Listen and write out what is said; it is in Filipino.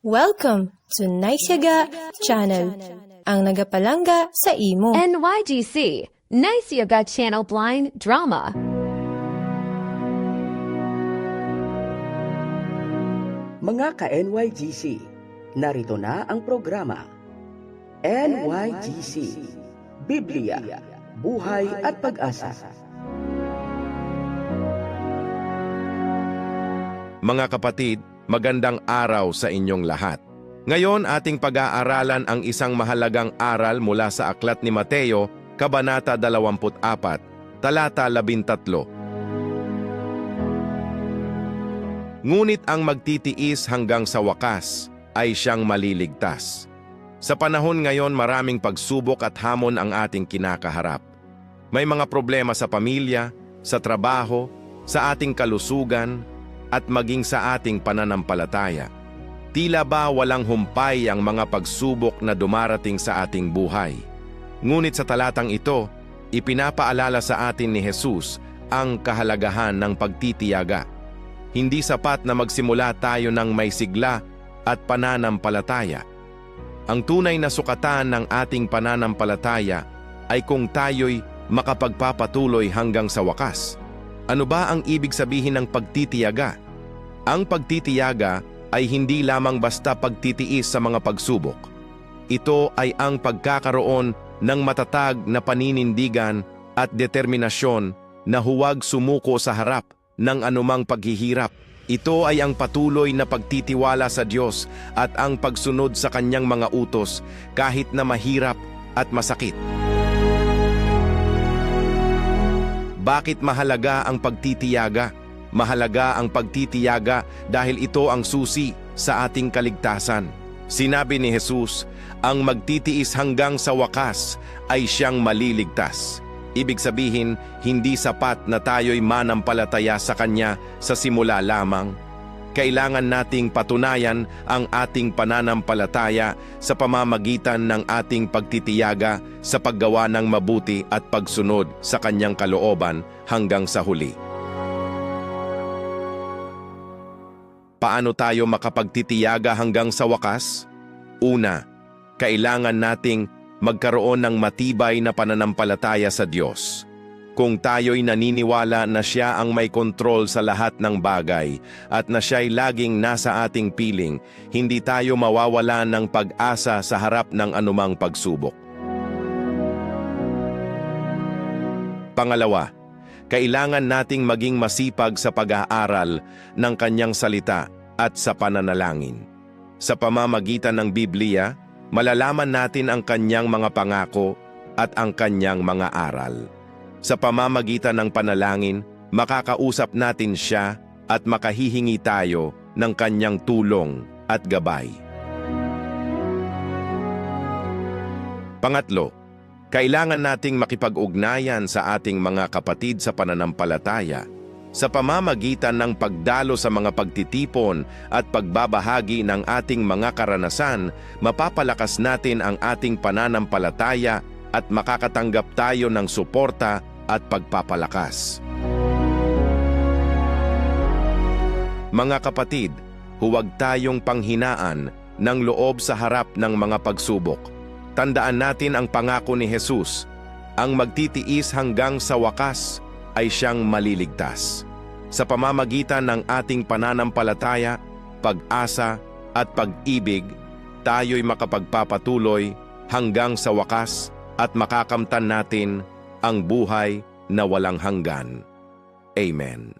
Welcome to Naisyaga Channel, ang nagapalangga sa imo. NYGC, Nice Yoga Channel Blind Drama. Mga ka-NYGC, narito na ang programa. NYGC, Biblia, Buhay at Pag-asa. Mga kapatid, magandang araw sa inyong lahat. Ngayon ating pag-aaralan ang isang mahalagang aral mula sa aklat ni Mateo, Kabanata 24, Talata 13. Ngunit ang magtitiis hanggang sa wakas ay siyang maliligtas. Sa panahon ngayon maraming pagsubok at hamon ang ating kinakaharap. May mga problema sa pamilya, sa trabaho, sa ating kalusugan, at maging sa ating pananampalataya. Tila ba walang humpay ang mga pagsubok na dumarating sa ating buhay. Ngunit sa talatang ito, ipinapaalala sa atin ni Jesus ang kahalagahan ng pagtitiyaga. Hindi sapat na magsimula tayo ng may sigla at pananampalataya. Ang tunay na sukatan ng ating pananampalataya ay kung tayo'y makapagpapatuloy hanggang sa wakas. Ano ba ang ibig sabihin ng pagtitiyaga? Ang pagtitiyaga ay hindi lamang basta pagtitiis sa mga pagsubok. Ito ay ang pagkakaroon ng matatag na paninindigan at determinasyon na huwag sumuko sa harap ng anumang paghihirap. Ito ay ang patuloy na pagtitiwala sa Diyos at ang pagsunod sa Kanyang mga utos kahit na mahirap at masakit. Bakit mahalaga ang pagtitiyaga? Mahalaga ang pagtitiyaga dahil ito ang susi sa ating kaligtasan. Sinabi ni Jesus, ang magtitiis hanggang sa wakas ay siyang maliligtas. Ibig sabihin, hindi sapat na tayo'y manampalataya sa Kanya sa simula lamang. Kailangan nating patunayan ang ating pananampalataya sa pamamagitan ng ating pagtitiyaga sa paggawa ng mabuti at pagsunod sa Kanyang kalooban hanggang sa huli. Paano tayo makapagtitiyaga hanggang sa wakas? Una, kailangan nating magkaroon ng matibay na pananampalataya sa Diyos. Kung tayo'y naniniwala na Siya ang may kontrol sa lahat ng bagay at na Siya'y laging nasa ating piling, hindi tayo mawawala ng pag-asa sa harap ng anumang pagsubok. Pangalawa, kailangan nating maging masipag sa pag-aaral ng kanyang salita at sa pananalangin. Sa pamamagitan ng Biblia, malalaman natin ang kanyang mga pangako at ang kanyang mga aral. Sa pamamagitan ng panalangin, makakausap natin siya at makahihingi tayo ng kanyang tulong at gabay. Pangatlo, kailangan nating makipag-ugnayan sa ating mga kapatid sa pananampalataya sa pamamagitan ng pagdalo sa mga pagtitipon at pagbabahagi ng ating mga karanasan, mapapalakas natin ang ating pananampalataya at makakatanggap tayo ng suporta at pagpapalakas. Mga kapatid, huwag tayong panghinaan ng loob sa harap ng mga pagsubok. Tandaan natin ang pangako ni Jesus, ang magtitiis hanggang sa wakas ay siyang maliligtas. Sa pamamagitan ng ating pananampalataya, pag-asa at pag-ibig, tayo'y makapagpapatuloy hanggang sa wakas at makakamtan natin ang buhay na walang hanggan. Amen.